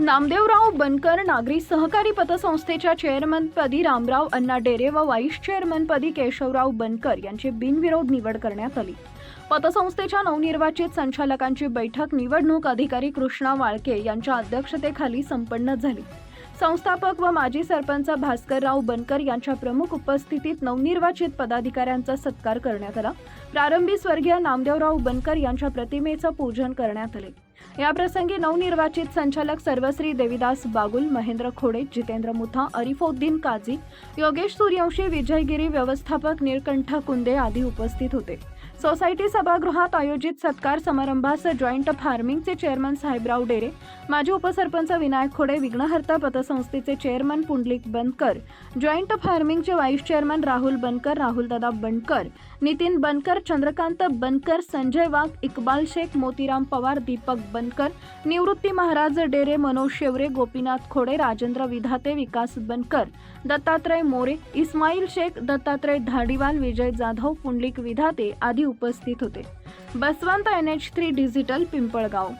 नामदेवराव बनकर नागरी सहकारी पतसंस्थेच्या चेअरमनपदी रामराव अण्णा डेरे व व्हाईस चेअरमनपदी केशवराव बनकर यांची बिनविरोध निवड करण्यात आली. पतसंस्थेच्या नवनिर्वाचित संचालकांची बैठक निवडणूक अधिकारी कृष्णा वाळके यांच्या अध्यक्षतेखाली संपन्न झाली. संस्थापक व माजी सरपंच भास्करराव बनकर यांच्या प्रमुख उपस्थितीत नवनिर्वाचित पदाधिकाऱ्यांचा सत्कार करण्यात आला. प्रारंभी स्वर्गीय नामदेवराव बनकर यांच्या प्रतिमेचं पूजन करण्यात आले. याप्रसंगी नवनिर्वाचित संचालक सर्वश्री देविदास बागुल महेंद्र खोडे जितेंद्र मुथा अरिफोद्दीन काझी योगेश सूर्यवंशी विजयगिरी व्यवस्थापक निळकंठ कुंदे आदी उपस्थित होते. सोसायटी सभागृहात आयोजित सत्कार समारंभास जॉईंट फार्मिंगचे चेअरमन साहेबराव डेरे माजी उपसरपंच विनायक खोडे विघ्नहर्ता पतसंस्थेचे चेअरमन पुंडलिक बनकर जॉईंट फार्मिंगचे व्हाईस चेअरमन राहुल बनकर राहुलदादा बनकर नितीन बनकर चंद्रकांत बनकर संजय वाघ इकबाल शेख मोतीराम पवार दीपक बनकर निवृत्ती महाराज डेरे मनोज शेवरे गोपीनाथ खोडे राजेंद्र विधाते विकास बनकर दत्तात्रय मोरे इस्माईल शेख दत्तात्रय धाडीवाल विजय जाधव पुंडलिक विधाते आदी उपस्थित होते. Baswant N H three digital Pimpalgaon.